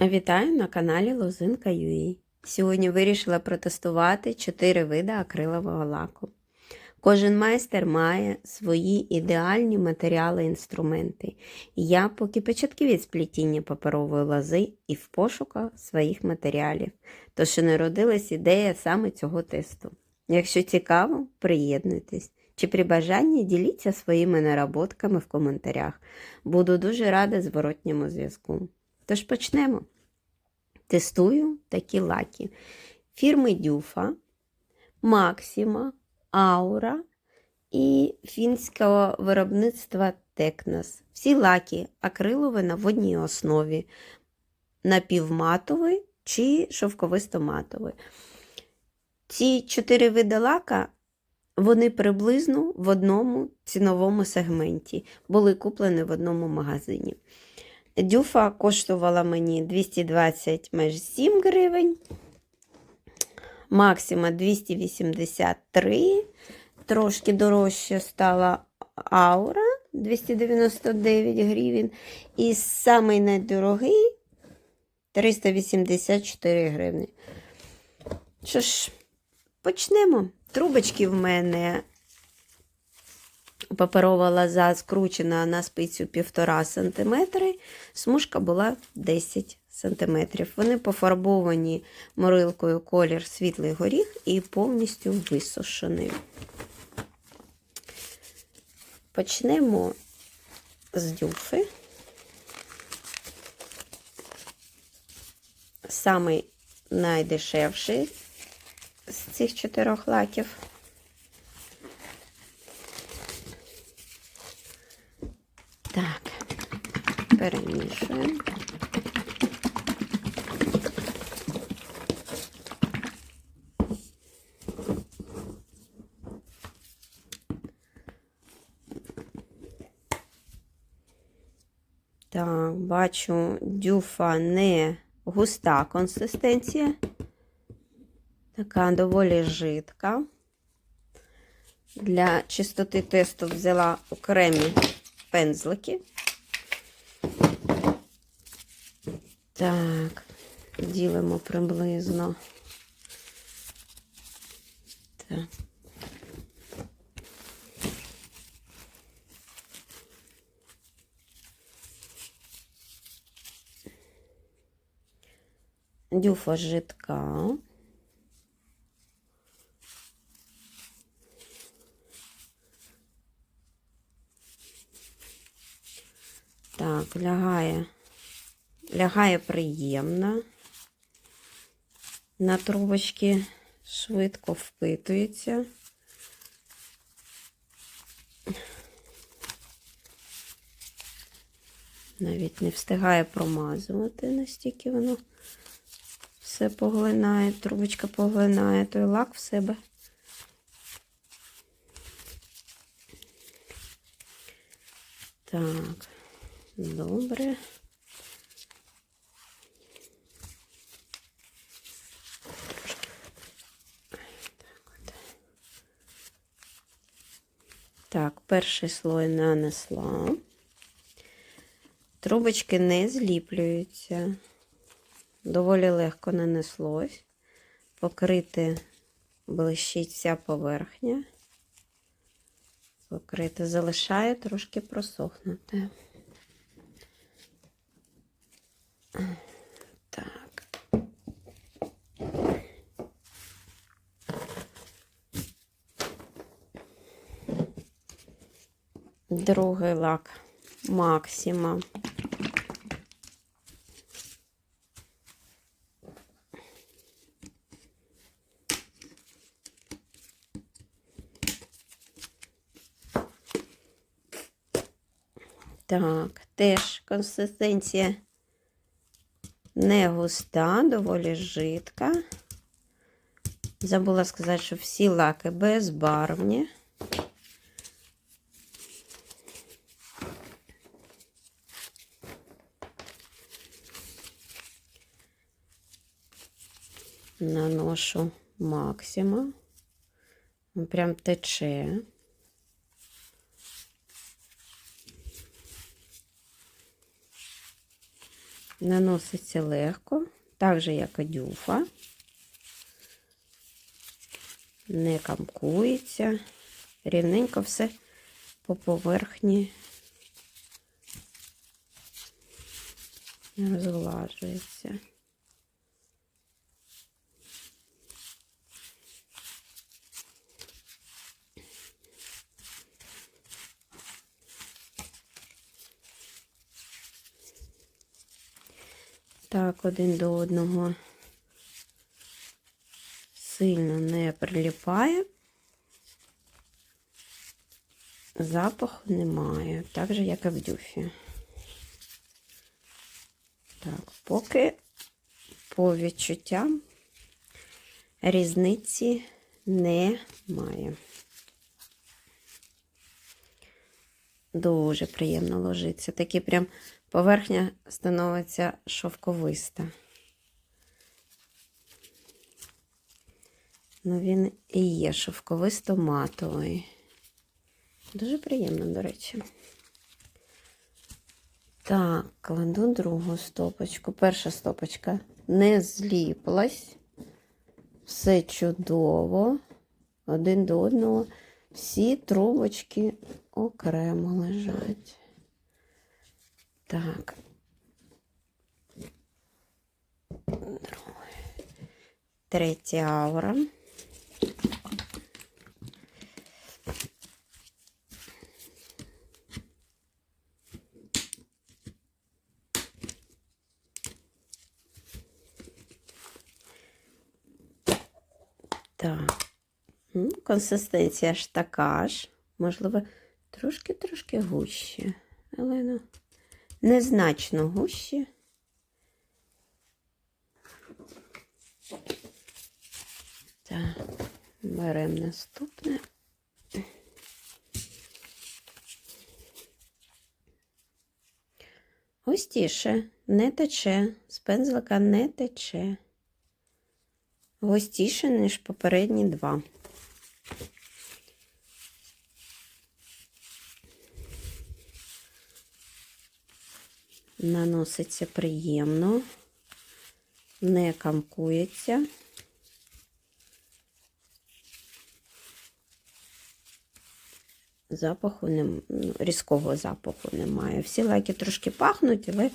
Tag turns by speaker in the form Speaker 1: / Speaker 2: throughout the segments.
Speaker 1: Вітаю на каналі Лозинка Юї. Сьогодні вирішила протестувати 4 види акрилового лаку. Кожен майстер має свої ідеальні матеріали і інструменти. Я поки початківець сплетіння паперової лози і в пошуках своїх матеріалів, тож і народилась ідея саме цього тесту. Якщо цікаво, приєднуйтесь. Чи при бажанні діліться своїми наработками в коментарях. Буду дуже рада зворотньому зв'язку. Тож почнемо. Тестую такі лаки. Фірми Дюфа, Максима, Аура і фінського виробництва Текнос. Всі лаки акрилові на водній основі, напівматовий чи шовковисто-матовий. Ці чотири види лака вони приблизно в одному ціновому сегменті, були куплені в одному магазині. Дюфа коштувала мені 220 майже 7 гривень. Максима 283. Трошки дорожче стала аура 299 гривень. І самий найдорогий 384 гривні. Що ж, почнемо. Трубочки в мене паперова лоза скручена на спицю 1,5 см, смужка була 10 см. Вони пофарбовані морилкою колір світлий горіх і повністю висушені. Почнемо з дюфи. Самий найдешевший з цих чотирьох лаків. Так, перемішуємо. Так, бачу, дюфа не густа консистенція, така доволі жидка. Для чистоти тесту взяла окремі пензлики. Так, ділимо приблизно. Так. Дюфа жидка. Так, лягає, лягає приємно. На трубочки швидко впитується. Навіть не встигає промазувати, настільки воно все поглинає, трубочка поглинає той лак в себе. Так. Добре. Так, перший слой нанесла. Трубочки не зліплюються. Доволі легко нанеслось. Покрити блищить вся поверхня. Покрити залишає трошки просохнути. Так. Другий лак Максима. Так, теж консистенція не густа, доволі жидка. Забула сказати, що всі лаки безбарвні. Наношу максима. Прям тече. Наноситься легко, так же, як і дюфа. Не камкується. Рівненько все по поверхні розглажується. Так, один до одного сильно не приліпає. Запаху немає, так же, як і в дюфі. Так, поки по відчуттям різниці немає. Дуже приємно ложиться. Такі прям поверхня становиться шовковиста. Ну, він і є шовковисто-матовий. Дуже приємно, до речі. Так, кладу другу стопочку. Перша стопочка не зліплась. Все чудово. Один до одного. Всі трубочки окремо лежать. Так. Друге. Третя аура. Так. Консистенція ж така ж. Можливо, трошки-трошки гуще. Але ну, незначно гуще. Так, беремо наступне. Густіше, не тече, з пензлика не тече. Густіше, ніж попередні два. Наноситься приємно, не камкується. Запаху не, різкого запаху немає. Всі лаки трошки пахнуть, але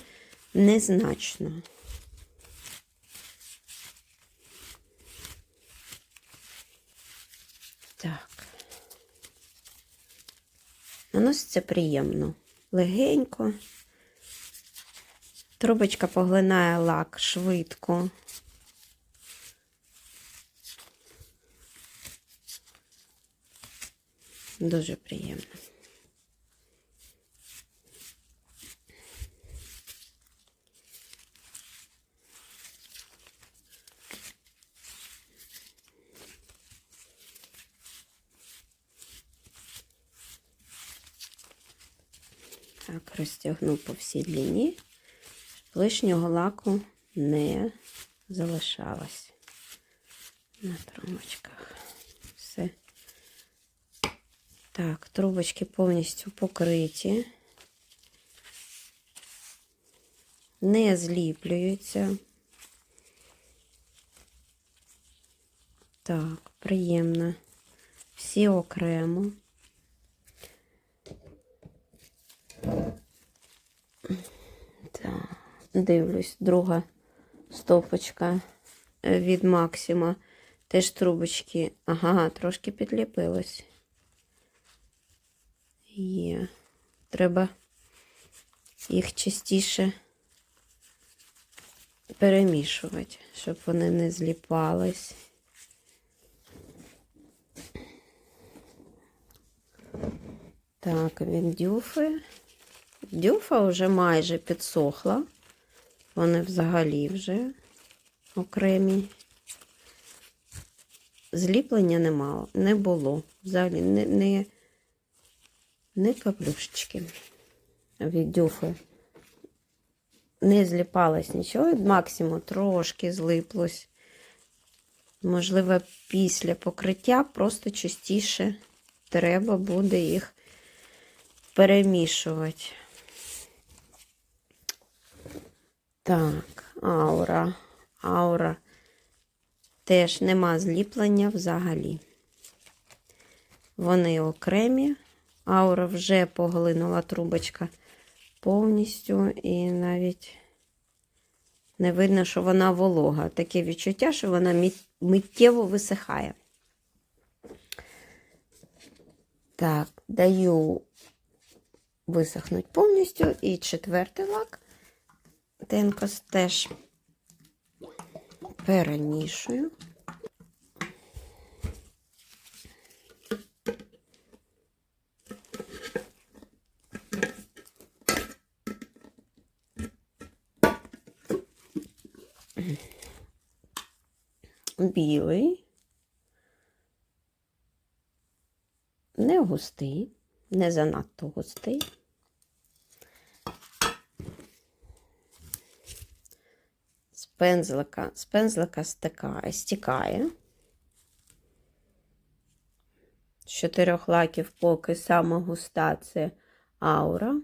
Speaker 1: незначно. Так. Наноситься приємно, легенько. Трубочка поглинає лак швидко. Дуже приємно. Так, розтягну по всій щоб лишнього лаку не залишалось на трубочках. Все. Так, трубочки повністю покриті, не зліплюються. Так, приємно. Всі окремо. Так, дивлюсь, друга стопочка від Максима. Теж трубочки. Ага, трошки підліпилось. Є. Треба їх частіше перемішувати, щоб вони не зліпались. Так, від дюфи. Дюфа вже майже підсохла. Вони взагалі вже окремі. Зліплення не мало, не було. Взагалі не, не, не каплюшечки від дюфи. Не зліпалось нічого, максимум трошки злиплось. Можливо, після покриття просто частіше треба буде їх перемішувати. Так, аура. Аура. Теж нема зліплення взагалі. Вони окремі. Аура вже поглинула трубочка повністю і навіть не видно, що вона волога. Таке відчуття, що вона миттєво висихає. Так, даю висохнути повністю. І четвертий лак. Тенкос теж перемішую. Білий, не густий, не занадто густий. Пензлика, з пензлика стикає, стікає. З чотирьох лаків поки саме густа це аура.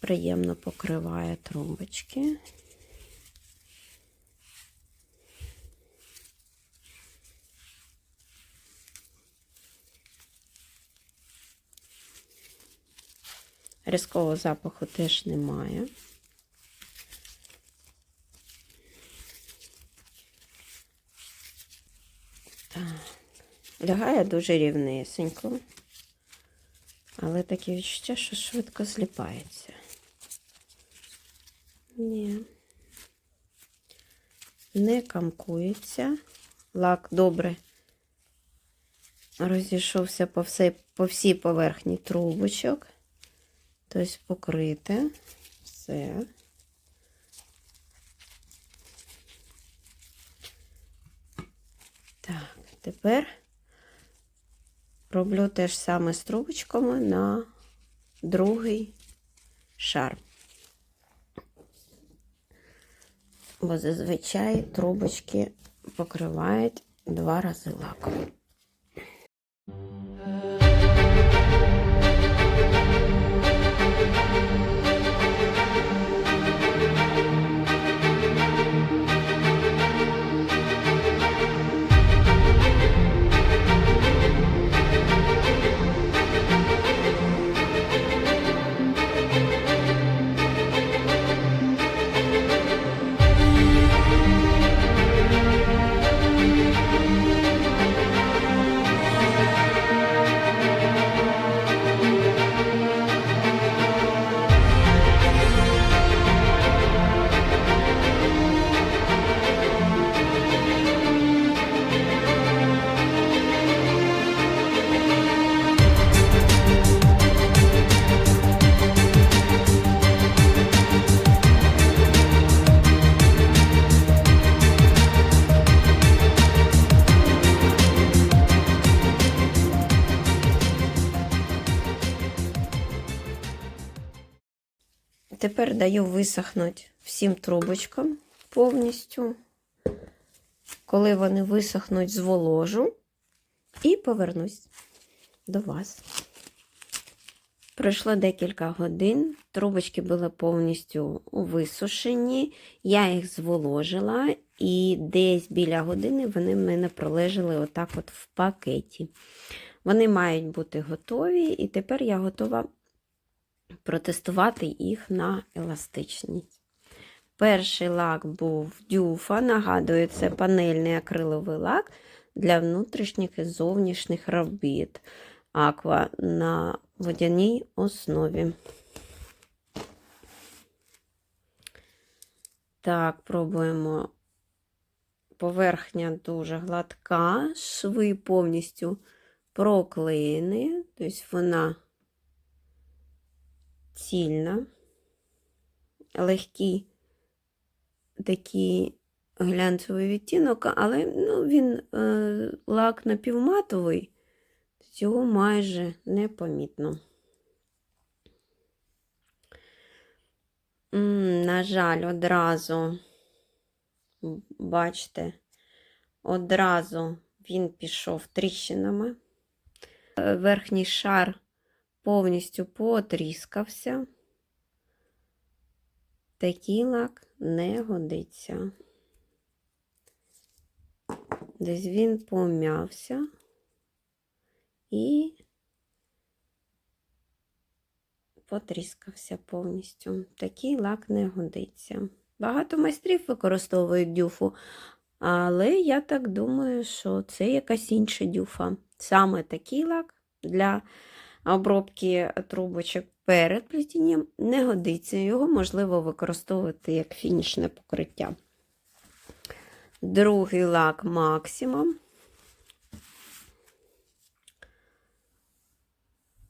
Speaker 1: Приємно покриває трубочки. Різкого запаху теж немає. Так. Лягає дуже рівнесенько, але таке відчуття, що швидко зліпається. Ні. Не камкується. Лак добре розійшовся по всій, по всій поверхні трубочок. Тобто покрите все. Так, тепер роблю те ж саме з трубочками на другий шар. Бо зазвичай трубочки покривають два рази лаком. Тепер даю висохнути всім трубочкам повністю. Коли вони висохнуть, зволожу і повернусь до вас. Пройшло декілька годин, трубочки були повністю висушені, я їх зволожила, і десь біля години вони в мене пролежали отак от в пакеті. Вони мають бути готові, і тепер я готова протестувати їх на еластичність. Перший лак був дюфа. Нагадую, це панельний акриловий лак для внутрішніх і зовнішніх робіт. Аква на водяній основі. Так, пробуємо. Поверхня дуже гладка, шви повністю проклеєні, тобто вона цільна, легкий такий глянцевий відтінок, але ну, він е, лак напівматовий, цього майже непомітно. На жаль, одразу, бачите, одразу він пішов тріщинами. Е, Верхній шар повністю потріскався. Такий лак не годиться. Десь він пом'явся і потріскався повністю. Такий лак не годиться. Багато майстрів використовують дюфу, але я так думаю, що це якась інша дюфа. Саме такий лак для обробки трубочок перед плетінням не годиться. Його можливо використовувати як фінішне покриття. Другий лак максимум.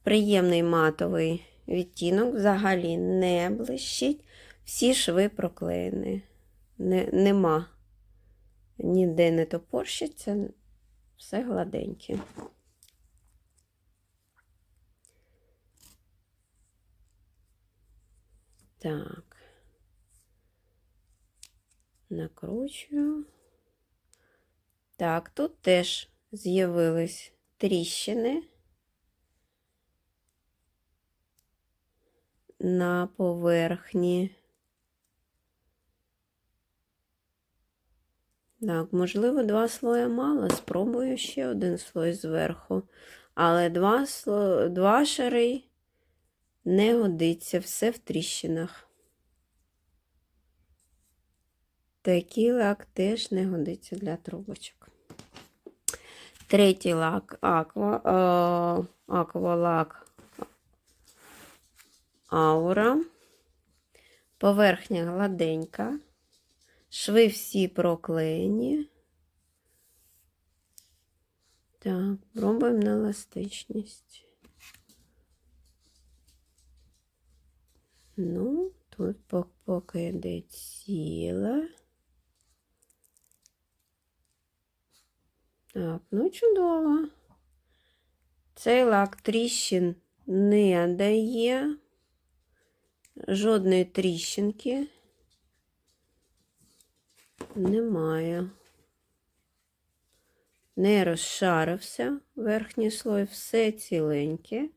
Speaker 1: Приємний матовий відтінок взагалі не блищить. Всі шви проклеєні. Не, нема ніде не топорщиться, все гладеньке. Так. Накручую. Так, тут теж з'явились тріщини на поверхні. Так, можливо, два слої мало. Спробую ще один слой зверху. Але два, сло... два шари не годиться, все в тріщинах. Такий лак теж не годиться для трубочок. Третій лак аква, е, аквалак аура. Поверхня гладенька. Шви всі проклеєні. Так, пробуємо на еластичність. Ну, тут поки йде ціла. Так, ну чудово. Цей лак тріщин не дає. Жодної тріщинки немає. Не розшарився верхній слой, все ціленьке.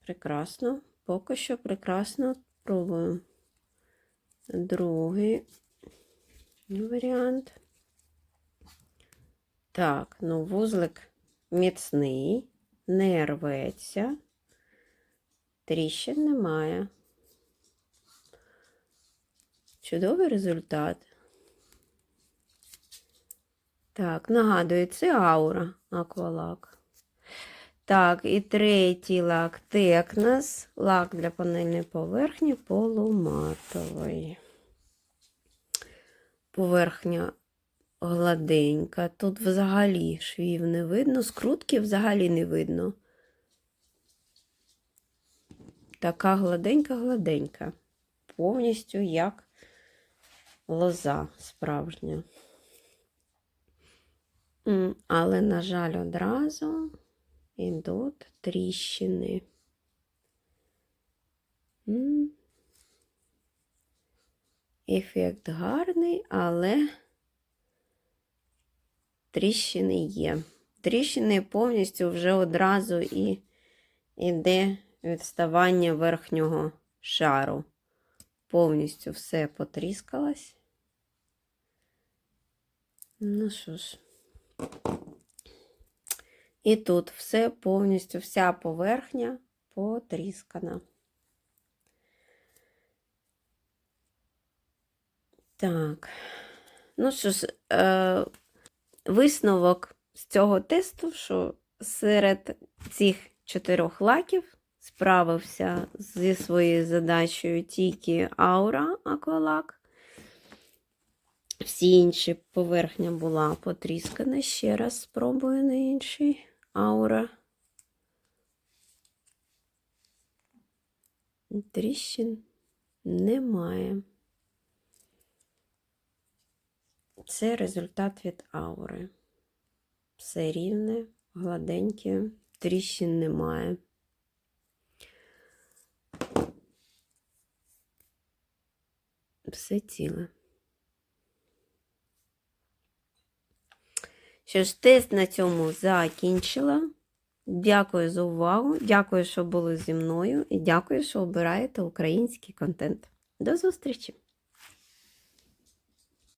Speaker 1: Прекрасно. Поки що прекрасно пробую. Другий варіант. Так, ну вузлик міцний, не рветься, тріщин немає. Чудовий результат. Так, нагадую, це аура аквалак. Так, і третій лак Текнас, лак для панельної поверхні полуматовий. Поверхня гладенька. Тут взагалі швів не видно, скрутки взагалі не видно. Така гладенька-гладенька. Повністю як лоза справжня. Але, на жаль, одразу йдуть тріщини. Ефект гарний, але тріщини є. Тріщини повністю вже одразу і йде відставання верхнього шару. Повністю все потріскалось. Ну що ж. І тут все повністю, вся поверхня потріскана. Так, ну що ж, е, висновок з цього тесту, що серед цих чотирьох лаків справився зі своєю задачею тільки аура аквалак. Всі інші поверхня була потріскана. Ще раз спробую на інший аура. Тріщин немає. Це результат від аури. Все рівне, гладеньке, тріщин немає. Все ціле. Що ж, тест на цьому закінчила. Дякую за увагу, дякую, що були зі мною, і дякую, що обираєте український контент. До зустрічі!